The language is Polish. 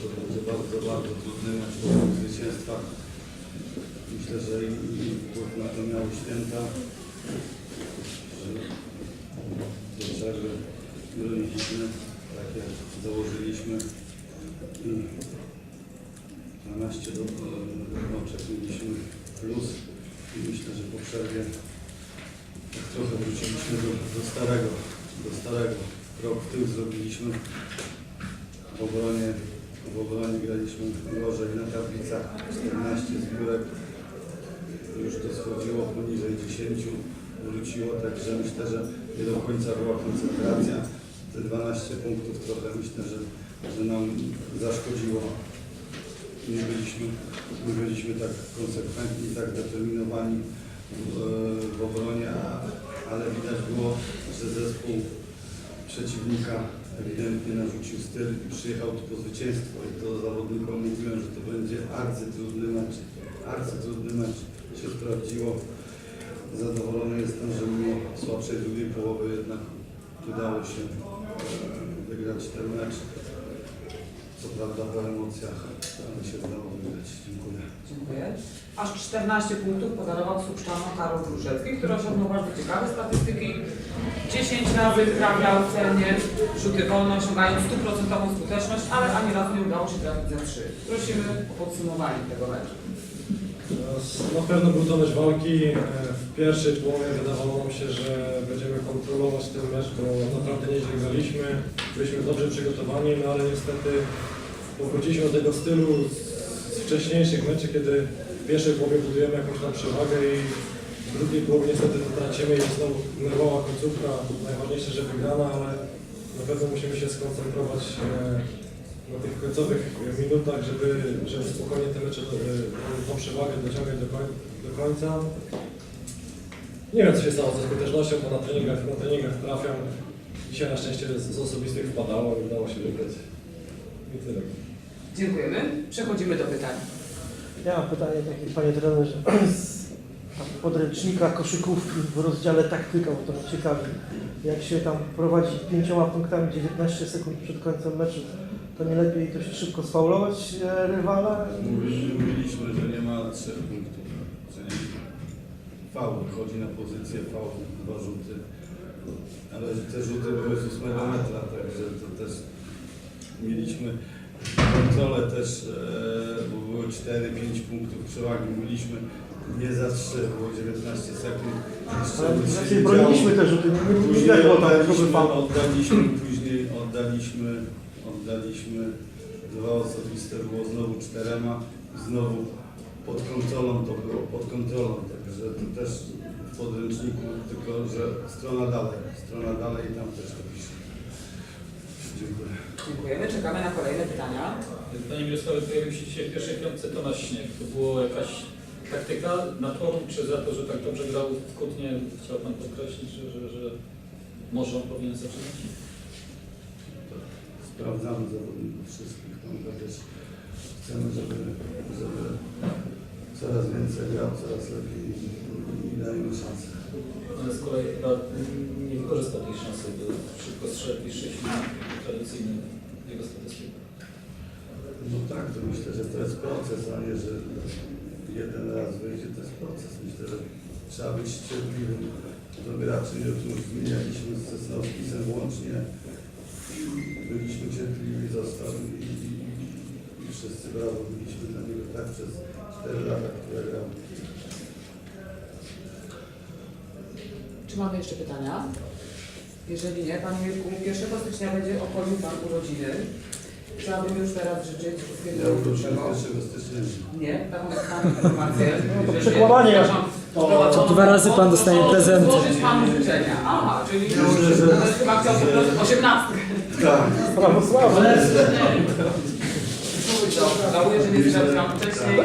to będzie bardzo, bardzo trudny mecz do zwycięstwa. Myślę, że i, wpływ na to miały święta, że do przerwy broniliśmy, tak jak założyliśmy i 12 do oczek mieliśmy plus i myślę, że po przerwie tak trochę wróciliśmy do, do starego, do starego. Krok w tył zrobiliśmy. W obronie, w obronie graliśmy gorzej na tablicach 14 zbiórek. Już to schodziło poniżej 10, wróciło, także myślę, że nie do końca była koncentracja. Te 12 punktów trochę myślę, że, że nam zaszkodziło. Nie byliśmy, nie byliśmy tak konsekwentni, tak zdeterminowani w, w obronie, ale widać było, że zespół przeciwnika ewidentnie narzucił styl i przyjechał tu po zwycięstwo i to zawodnikom mówiłem, że to będzie arcytrudny mecz. Arcytrudny mecz się sprawdziło. Zadowolony jestem, że mimo słabszej drugiej połowy jednak udało się e, wygrać ten mecz. Co prawda po emocjach, ale się udało. Aż 14 punktów podarował Subszczano Karol Gruszecki, który osiągnął bardzo ciekawe statystyki. 10 razy trafia w cenie, rzuty wolne, osiągając 100% skuteczność, ale ani razu nie udało się trafić za 3. Prosimy o podsumowanie tego meczu. Na pewno był to mecz walki. E, W pierwszej połowie wydawało nam się, że będziemy kontrolować ten mecz, bo naprawdę nieźle graliśmy. Byliśmy dobrze przygotowani, no ale niestety powróciliśmy do tego stylu wcześniejszych meczy, kiedy w pierwszej połowie budujemy jakąś tam przewagę i w drugiej połowie niestety to tracimy i znowu nerwowa końcówka. Najważniejsze, że wygrana, ale na pewno musimy się skoncentrować e, na tych końcowych minutach, żeby, żeby spokojnie te mecze, e, tą przewagę dociągać do, koń, do końca. Nie wiem, co się stało ze skutecznością, bo na treningach, na treningach trafiam. Dzisiaj na szczęście z, z osobistych wpadało i udało się wygrać. I tyle. Dziękujemy. Przechodzimy do pytań. Ja mam pytanie takie, panie trenerze, z podręcznika koszykówki w rozdziale taktyka, bo to mnie ciekawi. Jak się tam prowadzi pięcioma punktami 19 sekund przed końcem meczu, to nie lepiej dość szybko sfaulować e, rywala? Mówili- Mówiliśmy, że nie ma trzech punktów, nie faul, chodzi na pozycję faul, dwa rzuty. Ale te rzuty były z 8 metra, także to też mieliśmy kontrolę też, e, bo były 4-5 punktów przewagi. Mówiliśmy nie za 3, było 19 sekund. Nie broniliśmy działo. te rzuty, nie, nie Później było tam oddaliśmy, oddaliśmy, później oddaliśmy, oddaliśmy dwa osobiste, było znowu czterema, znowu pod kontrolą to było, pod kontrolą, także to też w podręczniku, tylko że strona dalej, strona dalej i tam też to pisze. Dziękuję. Dziękujemy. Czekamy na kolejne pytania. Panie Mirosławie, pojawił się dzisiaj w pierwszej piątce Tomasz Śnieg. To była jakaś taktyka na to, czy za to, że tak dobrze grał w Kutnie, chciał Pan podkreślić, że, że, że może on powinien zaczynać? Sprawdzamy zawodników wszystkich, tam też chcemy, żeby, żeby coraz więcej grał, coraz lepiej i, i dajemy szansę. Ale z kolei chyba nie wykorzystał tej szansy, bo szybko strzelił i 6 tradycyjny jego statystyk. No tak, to myślę, że to jest proces, a nie, że jeden raz wyjdzie, to jest proces. Myślę, że trzeba być cierpliwym do graczy, że tu już zmienialiśmy z Sosnowskim łącznie. Byliśmy cierpliwi, został wszyscy brawo byliśmy dla niego tak przez 4 lata, które grał. Czy mamy jeszcze pytania? Jeżeli nie, Panie Mirku, 1 stycznia będzie obchodził Pan urodziny. Chciałabym już teraz życzyć wszystkiego Ja najlepszego. 1 stycznia. Nie, taką mam informację. No, przekłamanie. wprowadzono- To dwa razy pan dostanie prezenty. Złożyć Panu życzenia. Aha, czyli to chyba chciał że- 18. Tak. Prawosławne. Żałuję, że nie zrobiłam wcześniej.